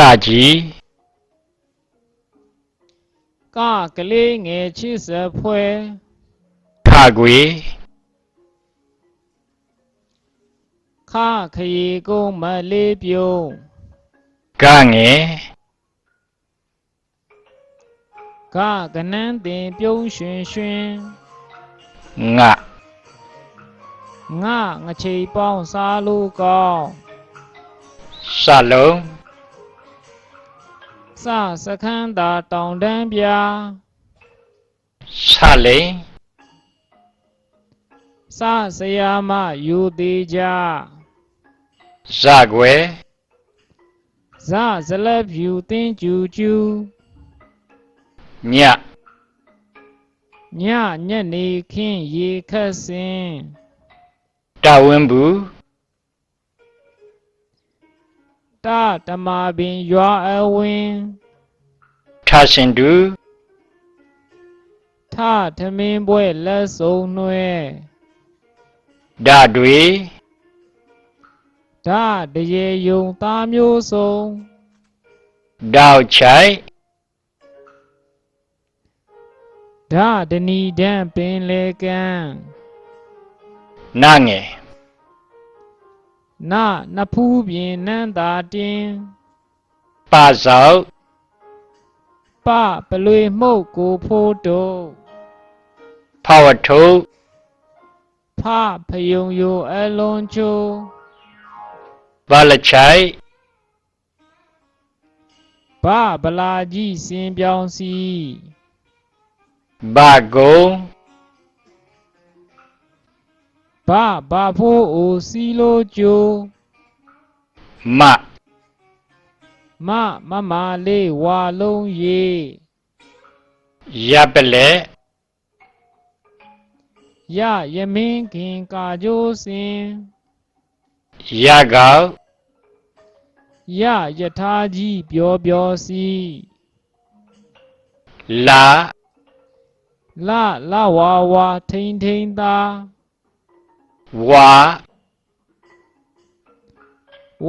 ကကြီးကကလေးငယ်ချစ်စဖွဲခခွေခခရီကုန်းမလေးပြုံးကငယ်ကကနန်းတင်ပြုံးရွှင်ရွှင်ငငါငချိပေါင်းစားလို့ကောင်းစလုံး စစခန်းသာတောင်တန်းပြာစလိန်စဆရာမယူသေးကြဇကွယ်ဇဇလက်ဖြူတင်းကျူကျူညညညနေခင်းရေခတ်စင်တဝင်းဘူး တတမပင်ရွာအဝင်းထရှင်တူထထမင်းပွဲလက်စုံနှွဲဓတွေဓတရေယုံသားမျိုးစုံတောက်ချိုက်ဓဒနီဒံပင်လေကံနငယ် နနဖူးပြင်နန်းသာတင်ပဇောက်ပပလွေမှုတ်ကိုဖိုးတုံးဖဝထုပ်ဖဖယုံယိုအလွန်ချိုဗလချိုက်ဗဗလာကြီးစင်ပြောင်းစီဘကုံ ဗဗဖိုးအိုစီလိုကျိုမမမမလေးဝါလုံးရေရပလက်ရယမင်းခင်ကာကြိုးစင်ရကောက်ရယထာကြီးပြောပြောစီလာလလဝါဝါထိန်ထိန်သာ ဝါ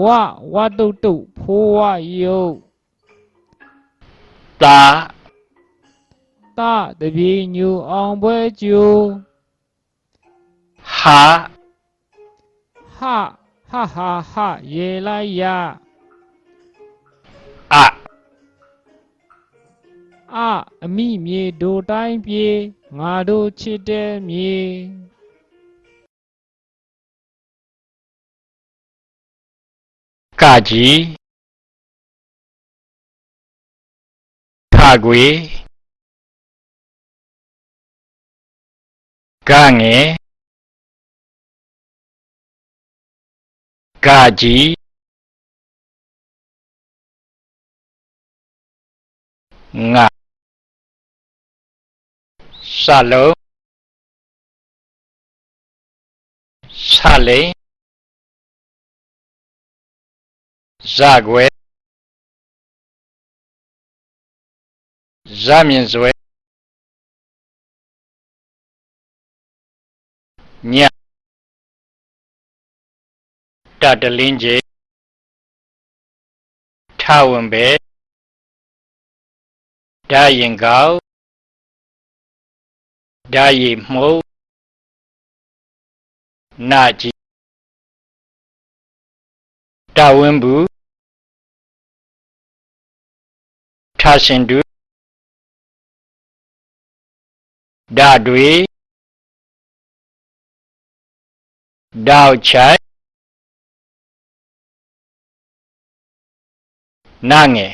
ဝဝတုတ်တုတ်ဖိုးဝယုတ်တာတတပြေညူအောင်ပွဲကျိုးဟာဟဟဟာဟရေလိုက်ရအအအမိမြေဒိုတိုင်းပြေငါတို့ချစ်တဲ့မြေ ကကြီးခခွေကငယ်ကကြီးငါစလုံးစလိန် ဇကွယ်ဇမြင့်စွဲညတတလင်းကျေထဝင်ပဲဓာရင်ကောက်ဓာရီမှုတ်နာကြီးတဝင်းဘူး ထရှင်တူဓာတွေတောက်ချိုက်နငယ်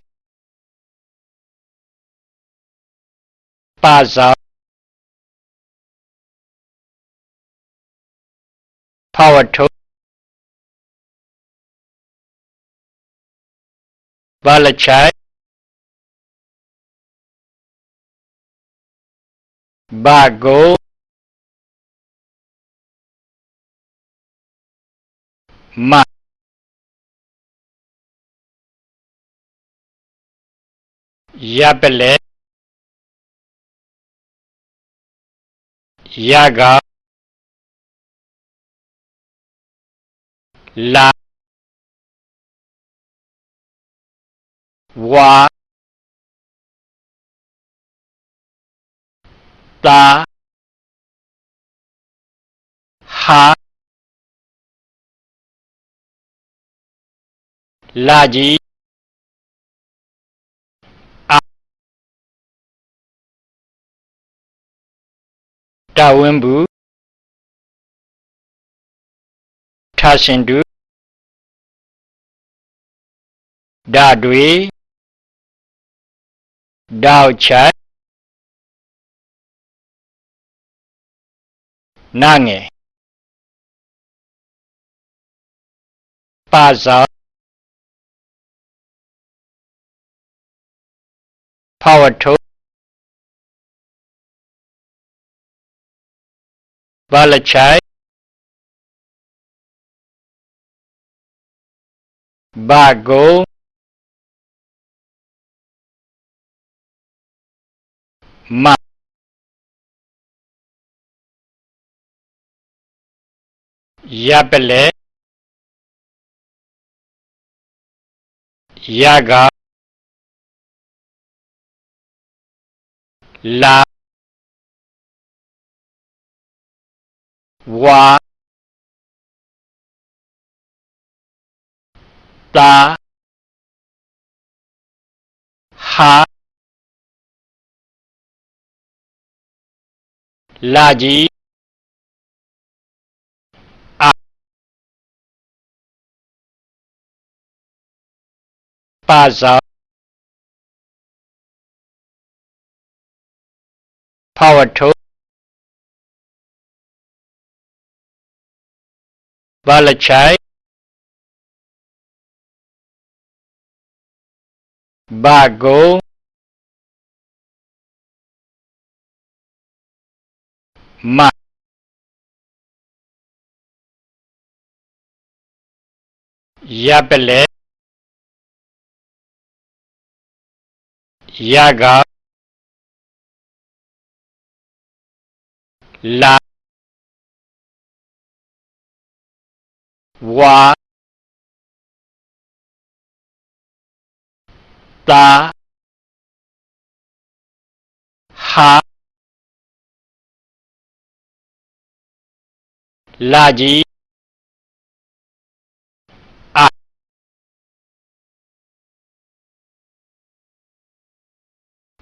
ပါဇောဖဝထုပ်ဘာလချိုက် bagulho Yabele. Yaga. La Wa လက်ရကောက်လာဝါတာဟာလာကြီးအာတဝင်းဘူးထာရှင်တုဓာတွေတောက်ချိုင် nane bazaar power tool valachai. Bago. Ma. Yapele Yaga La Wa Ta Ha La Ji bà giáo power tool và là trái bago mà Yapele Yaga La Wa Ta Ha Laji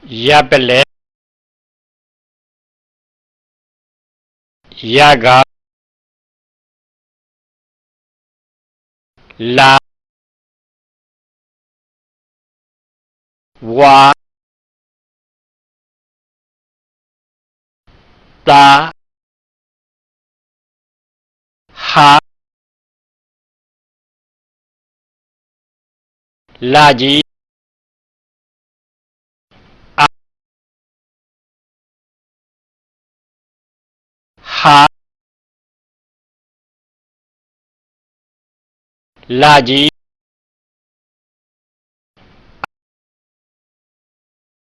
耶不勒，耶嘎，拉，哇，达，哈，拉吉。 ဟာလာကြီး